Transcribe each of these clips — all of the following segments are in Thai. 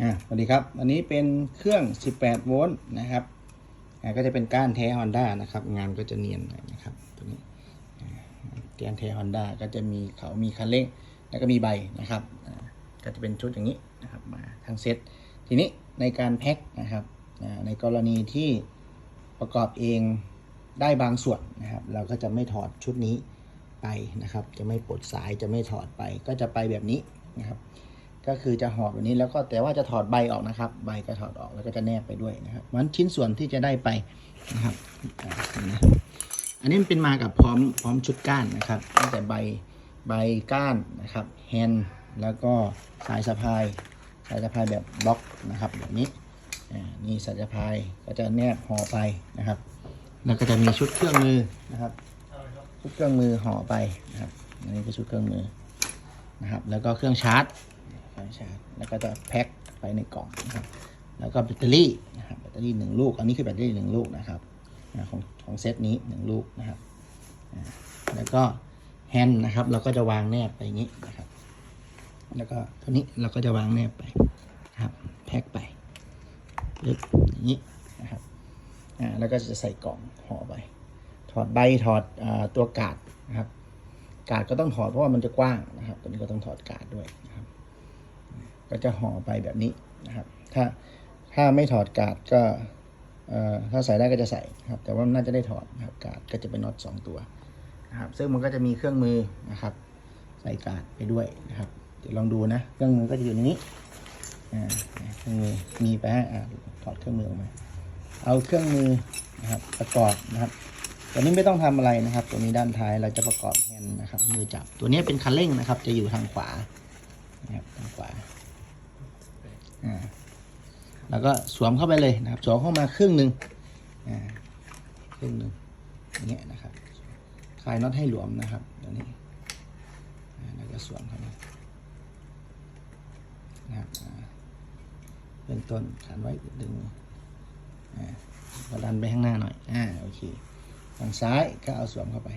อ่าสวัสดีครับ อันนี้เป็นเครื่อง 18 โวลต์นะครับอ่าก็จะเป็นก้านแท้ Honda นะครับ งานก็จะเนียนหน่อยนะครับตัวนี้อ่าก้านแท้ Honda ก็จะมีเขามีคันเร่ง แล้วก็มีใบนะครับอ่าก็จะเป็นชุดอย่างนี้นะครับมาทั้งเซตทีนี้ในการแพ็คนะครับอ่าในกรณีที่ประกอบเองได้บางส่วนนะครับ เราก็จะไม่ถอดชุดนี้ไปนะครับ จะไม่ปลดสายจะไม่ถอดไป ก็จะไปแบบนี้นะครับ ก็คือจะหอบแบบนี้แล้วก็แต่ว่าจะถอดใบออกนะครับ ใบก็ถอดออกแล้วก็จะแนบไปด้วยนะครับมันชิ้นส่วนที่จะได้ไปนะครับอันนี้มันเป็นมากับพร้อมพร้อมชุดก้านนะครับตั้งแต่ใบใบก้านนะครับแฮนด์แล้วก็สายสะพาย สายสะพายแบบบล็อกนะครับแบบนี้อ่านี่สายสะพายก็จะแนบห่อไปนะครับ แล้วก็จะมีชุดเครื่องมือนะครับ ชุดเครื่องมือห่อไปนะครับอันนี้คือชุดเครื่องมือนะครับ แล้วก็เครื่องชาร์จ ชาร์จแล้วก็จะแพ็คไปในกล่องนะครับแล้วก็แบตเตอรี่นะครับแบตเตอรี่หนึ่งลูก อันนี้คือแบตเตอรี่หนึ่งลูกนะครับของของเซตนี้หนึ่งลูกนะครับแล้วก็แฮนด์นะครับเราก็จะวางแนบไปอย่างนี้นะครับ แล้วก็ตัวนี้เราก็จะวางแนบไปนะครับแพ็คไปปึ๊บอย่างนี้นะครับอ่าแล้วก็จะใส่กล่องห่อไป ถอดใบถอดอตัวกาดนะครับ กาดก็ต้องถอดเพราะว่ามันจะกว้างนะครับ ตัวนี้ก็ต้องถอดกาดด้วยนะครับ ก็จะห่อไปแบบนี้นะครับ ถ้าถ้าไม่ถอดกาดก็เอ่อถ้าใส่ได้ก็จะใส่ครับ แต่ว่าน่าจะได้ถอดนะครับกาดก็จะเป็นน็อตสองตัวนะครับ ซึ่งมันก็จะมีเครื่องมือนะครับ ใส่กาดไปด้วยนะครับ เดี๋ยวลองดูนะ เครื่องมือก็จะอยู่ในนี้เครื่องมือมีไปให้อ่าถอดเครื่องมือออกมา เอาเครื่องมือนะครับประกอบนะครับ ตัวนี้ไม่ต้องทำอะไรนะครับ ตัวนี้ด้านท้ายเราจะประกอบแฮนด์นะครับมือจับ ตัวนี้เป็นคันเร่งนะครับ จะอยู่ทางขวานะครับทางขวา แล้วก็สวมเข้าไปเลยนะครับ สวมเข้ามาครึ่งหนึ่งครึ่งหนึ่งอย่างเงี้ยนะครับ คลายน็อตให้หลวมนะครับตัวนี้อ่แล้วก็สวมเข้ามานะครับเบื้องต้นขันไว้ดึงอ่าก็ดันไปข้างหน้าหน่อยอ่าโอเคทางซ้ายก็เอาสวมเข้าไป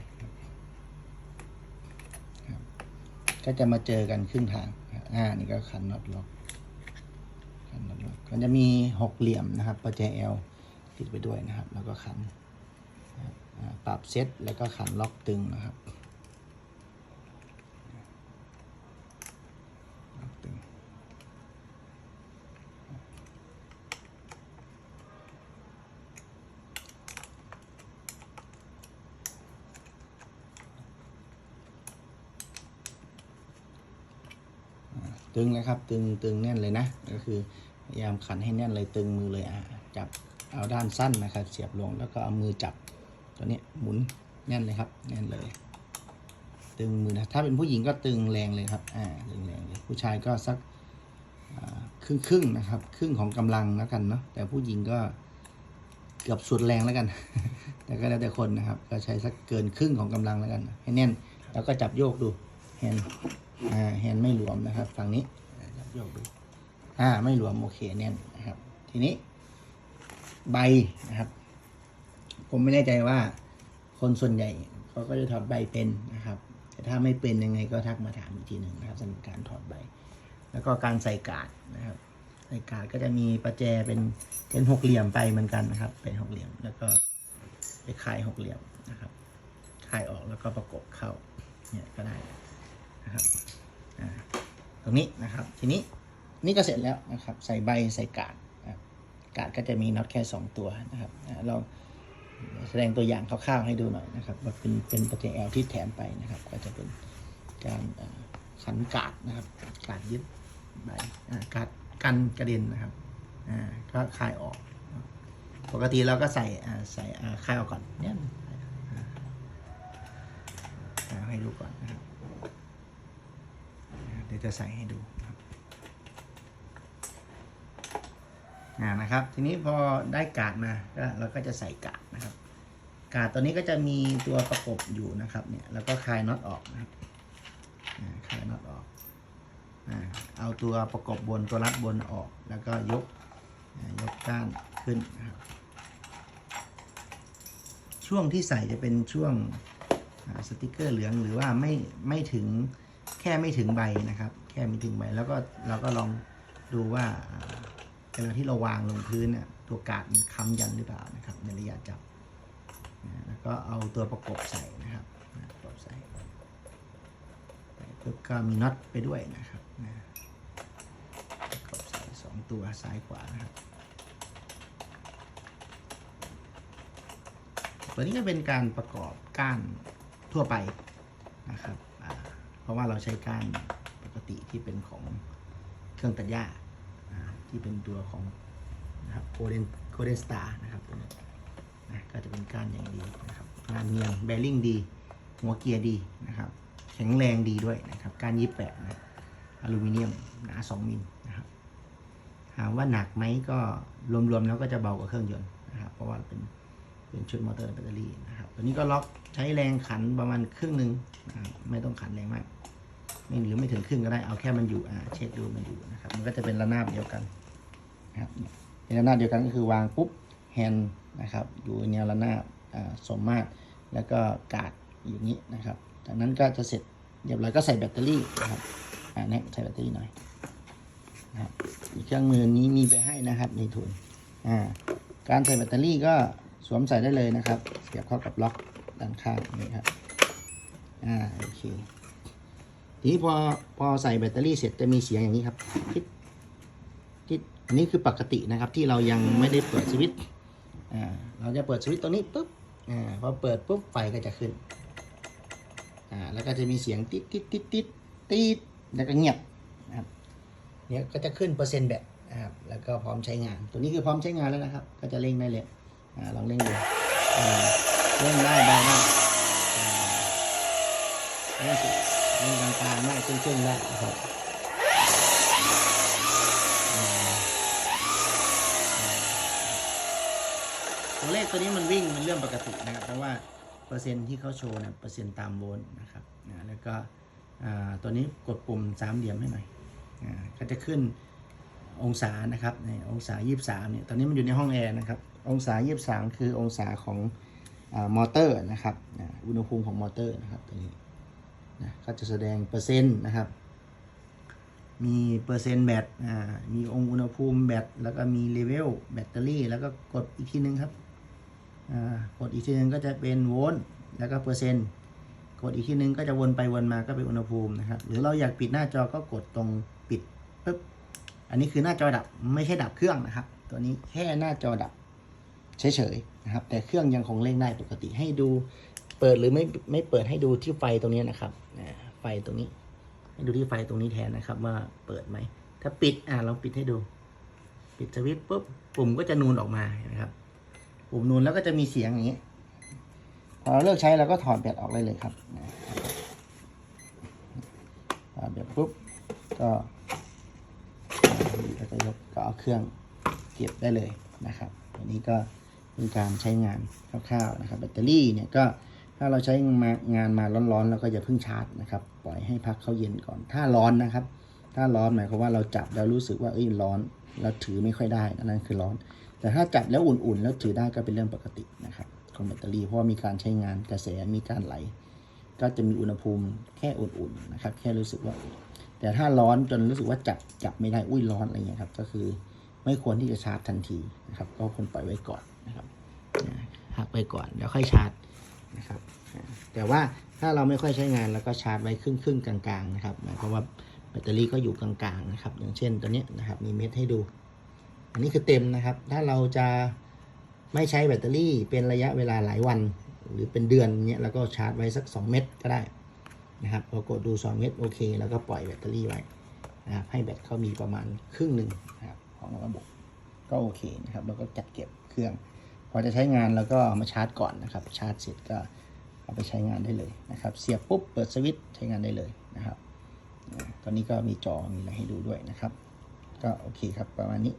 ก็จะมาเจอกันครึ่งทาง อ่า นี่ก็ขันน็อตล็อก ขันน็อตล็อกก็จะมีหกเหลี่ยมนะครับประแจเอลติดไปด้วยนะครับ แล้วก็ขันปรับเซตแล้วก็ขันล็อกตึงนะครับ ตึงเลยครับ ตึงตึงแน่นเลยนะ ก็คือพยายามขันให้แน่นเลยตึงมือเลยอะจับเอาด้านสั้นนะครับ เสียบลงแล้วก็เอามือจับตัวนี้หมุนแน่นเลยครับ แน่นเลย ตึงมือนะถ้าเป็นผู้หญิงก็ตึงแรงเลยครับอ่าตึงแรงเลยผู้ชายก็สักครึ่งครึ่งนะครับ ครึ่งของกำลังแล้วกันเนาะแต่ผู้หญิงก็เกือบสุดแรงแล้วกัน แต่ก็แล้วแต่คนนะครับ ก็ใช้สักเกินครึ่งของกำลังแล้วกัน ให้แน่น แล้วก็จับโยกดูแฮน อ่าแฮนด์ไม่หลวมนะครับฝั่งนี้อ่าจับโยกดูอ่าไม่หลวมโอเคแน่นนะครับ ทีนี้ ใบนะครับ ผมไม่แน่ใจว่า คนส่วนใหญ่เขาก็จะถอดใบเป็นนะครับ แต่ถ้าไม่เป็นยังไงก็ทักมาถามอีกทีหนึ่งนะครับสำหรับการถอดใบ แล้วก็การใส่กาดนะครับใส่กาดก็จะมีประแจเป็นเป็นหกเหลี่ยมไปเหมือนกันนะครับ เป็นหกเหลี่ยมแล้วก็ไปคลายหกเหลี่ยมนะครับคลายออกแล้วก็ประกบเข้าเนี่ยก็ได้ นะครับตรงนี้นะครับ ทีนี้นี่ก็เสร็จแล้วนะครับ ใส่ใบใส่กาดกาดก็จะมีน็อตแค่สองตัวนะครับเราแสดงตัวอย่างคร่าวๆให้ดูหน่อยนะครับว่าเป็นเป็นประแจแอลที่แถมไปนะครับ ก็จะเป็นการขันกาดนะครับกาดยึดใบกาดกันกระเด็นนะครับก็คลายออก ปกติเราก็ใส่ใส่คลายออกก่อนเนี่ยให้ดูก่อนนะครับ เดี๋ยวจะใส่ให้ดูนะครับอ่านะครับ ทีนี้พอได้กาดมาก็เราก็จะใส่กาดนะครับ กาดตัวนี้ก็จะมีตัวประกบอยู่นะครับเนี่ยแล้วก็คลายน็อตออกนะครับคลายน็อตออกเอาตัวประกบบนตัวรัดบนออก แล้วก็ยกยกก้านขึ้นนะครับช่วงที่ใส่จะเป็นช่วงสติกเกอร์เหลืองหรือว่าไม่ไม่ถึง แค่ไม่ถึงใบนะครับ แค่ไม่ถึงใบ แล้วก็เราก็ลองดูว่าอ่าเวลาที่เราวางลงพื้นเนี่ยตัวกาดมันค้ำยันหรือเปล่านะครับ ในระยะจับนะแล้วก็เอาตัวประกบใส่นะครับนะประกบใส่ใส่ปุ๊บก็มีน็อตไปด้วยนะครับนะประกบใส่สองตัวซ้ายขวานะครับตัวนี้ก็เป็นการประกอบก้านทั่วไปนะครับ ราะว่าเราใช้ก้านปกติที่เป็นของเครื่องตัดหญ้าที่เป็นตัวของนะครับโคเดนโคเดนสตาร์นะครับตัวนี้นะก็จะเป็นก้านอย่างดีนะครับงานเนียนแบริ่งดี หัวเกียร์ดีนะครับแข็งแรงดีด้วยนะครับก้านยี่แปดนะอลูมิเนียมหนา2มิลนะครับถามว่าหนักไหมก็รวมๆแล้วก็จะเบากว่าเครื่องยนต์นะครับเพราะว่าเป็นเป็นชุดมอเตอร์แบตเตอรี่นะครับตัวนี้ก็ล็อกใช้แรงขันประมาณครึ่งหนึ่งนะไม่ต้องขันแรงมาก ไม่หรือไม่ถึงครึ่งก็ได้เอาแค่มันอยู่อ่าเช็คดูมันอยู่นะครับ มันก็จะเป็นระนาบเดียวกันนะครับเป็นระนาบเดียวกันก็คือวางปุ๊บแฮนด์นะครับ อยู่แนวระนาบอ่าสมมาตรแล้วก็กาดอยู่นี้นะครับจากนั้นก็จะเสร็จเรียบร้อยก็ใส่แบตเตอรี่นะครับอ่าเนี่ยใส่แบตเตอรี่หน่อยนะครับเครื่องมือนี้มีไปให้นะครับในทุนอ่าการใส่แบตเตอรี่ก็สวมใส่ได้เลยนะครับ เสียบเข้ากับล็อกด้านข้างนี่ครับอ่าโอเค ทีนี้พอพอใส่แบตเตอรี่เสร็จจะมีเสียงอย่างนี้ครับทิดทิดอันนี้คือปกตินะครับที่เรายังไม่ได้เปิดสวิตช์อ่าเราจะเปิดสวิตช์ตรงนี้ปุ๊บอ่าพอเปิดปุ๊บไฟก็จะขึ้นอ่าแล้วก็จะมีเสียงติดติดติดติดติดแล้วก็เงียบนะครับเนี่ยก็จะขึ้นเปอร์เซ็นต์แบตนะครับแล้วก็พร้อมใช้งาน ตัวนี้คือพร้อมใช้งานแล้วนะครับ ก็จะเร่งได้เลยอ่าลองเร่งดูเร่งได้ได้มากอ่าเร่งสุด เร่งกลางๆมากขึ้นขึ้นได้นะครับตัวเลขตัวนี้มันวิ่งมันเรื่องปกตินะครับ เพราะว่าเปอร์เซ็นต์ที่เขาโชว์เนี่ยเปอร์เซ็นต์ตามโวลต์นะครับอ่าแล้วก็อ่าตัวนี้กดปุ่มสามเหลี่ยมให้หน่อยอ่าก็จะขึ้นองศานะครับในองศา 23เนี่ยตอนนี้มันอยู่ในห้องแอร์นะครับองศา 23 คือองศาของอมอเตอร์นะครับอ่าอุณหภูมิของมอเตอร์นะครับตัวนี้ นะก็จะแสดงเปอร์เซ็นต์นะครับ มีเปอร์เซ็นต์แบตอ่ามีองค์อุณหภูมิแบตแล้วก็มีเลเวลแบตเตอรี่ แล้วก็กดอีกทีนึงครับอ่ากดอีกทีนึงก็จะเป็นโวลต์แล้วก็เปอร์เซ็นต์กดอีกทีนึงก็จะวนไปวนมาก็เป็นอุณหภูมินะครับ หรือเราอยากปิดหน้าจอก็กดตรงปิดปึ๊บอันนี้คือหน้าจอดับไม่ใช่ดับเครื่องนะครับ ตัวนี้แค่หน้าจอดับเฉยๆนะครับ แต่เครื่องยังคงเร่งได้ปกติให้ดู เปิดหรือไม่ไม่เปิดให้ดูที่ไฟตรงนี้นะครับ ไฟตรงนี้ ให้ดูที่ไฟตรงนี้แทนนะครับ ว่าเปิดไหม ถ้าปิดอ่าลองปิดให้ดู ปิดสวิตช์ปุ๊บปุ่มก็จะนูนออกมานะครับ ปุ่มนูนแล้วก็จะมีเสียงอย่างนี้พอเราเลิกใช้เราก็ถอดแบตออกได้เลยครับถอดแบตปุ๊บก็แล้วก็ยกก็เอาเครื่องเก็บได้เลยนะครับอันนี้ก็เป็นการใช้งานคร่าวๆนะครับ แบตเตอรี่เนี่ยก็ ถ้าเราใช้งานมาร้อนๆแล้วก็อย่าเพิ่งชาร์จนะครับ ปล่อยให้พักเขาเย็นก่อน ถ้าร้อนนะครับ ถ้าร้อนหมายความว่าเราจับแล้วรู้สึกว่าเอ้ยร้อนเราถือไม่ค่อยได้อันนั้นคือร้อน แต่ถ้าจับแล้วอุ่นๆ แล้วถือได้ก็เป็นเรื่องปกตินะครับของแบตเตอรี่เพราะว่ามีการใช้งานกระแสมีการไหล ก็จะมีอุณหภูมิแค่อุ่นๆนะครับ แค่รู้สึกว่า แต่ถ้าร้อนจนรู้สึกว่าจับจับไม่ได้อุ้ยร้อนอะไรเงี้ยครับก็คือไม่ควรที่จะชาร์จทันทีนะครับ ก็ควรปล่อยไว้ก่อนนะครับหักไว้ก่อนแล้วค่อยชาร์จ นะครับแต่ว่าถ้าเราไม่ค่อยใช้งานแล้วก็ชาร์จไว้ครึ่งครึ่งกลางๆนะครับหมายความว่าแบตเตอรี่ก็อยู่กลางๆนะครับ อย่างเช่นตัวนี้นะครับมีเม็ดให้ดู อันนี้คือเต็มนะครับ ถ้าเราจะไม่ใช้แบตเตอรี่เป็นระยะเวลาหลายวัน หรือเป็นเดือนเนี้ยแล้วก็ชาร์จไว้สัก 2 เม็ดก็ได้นะครับพอกดดู 2 เม็ดโอเค แล้วก็ปล่อยแบตเตอรี่ไว้นะครับให้แบตเขามีประมาณครึ่งหนึ่งนะครับของระบบก็โอเคนะครับแล้วก็จัดเก็บเครื่อง พอจะใช้งานแล้วก็มาชาร์จก่อนนะครับ ชาร์จเสร็จก็เอาไปใช้งานได้เลยนะครับ เสียบปุ๊บเปิดสวิตช์ใช้งานได้เลยนะครับ ตอนนี้ก็มีจอมีอะไรให้ดูด้วยนะครับ ก็โอเคครับประมาณนี้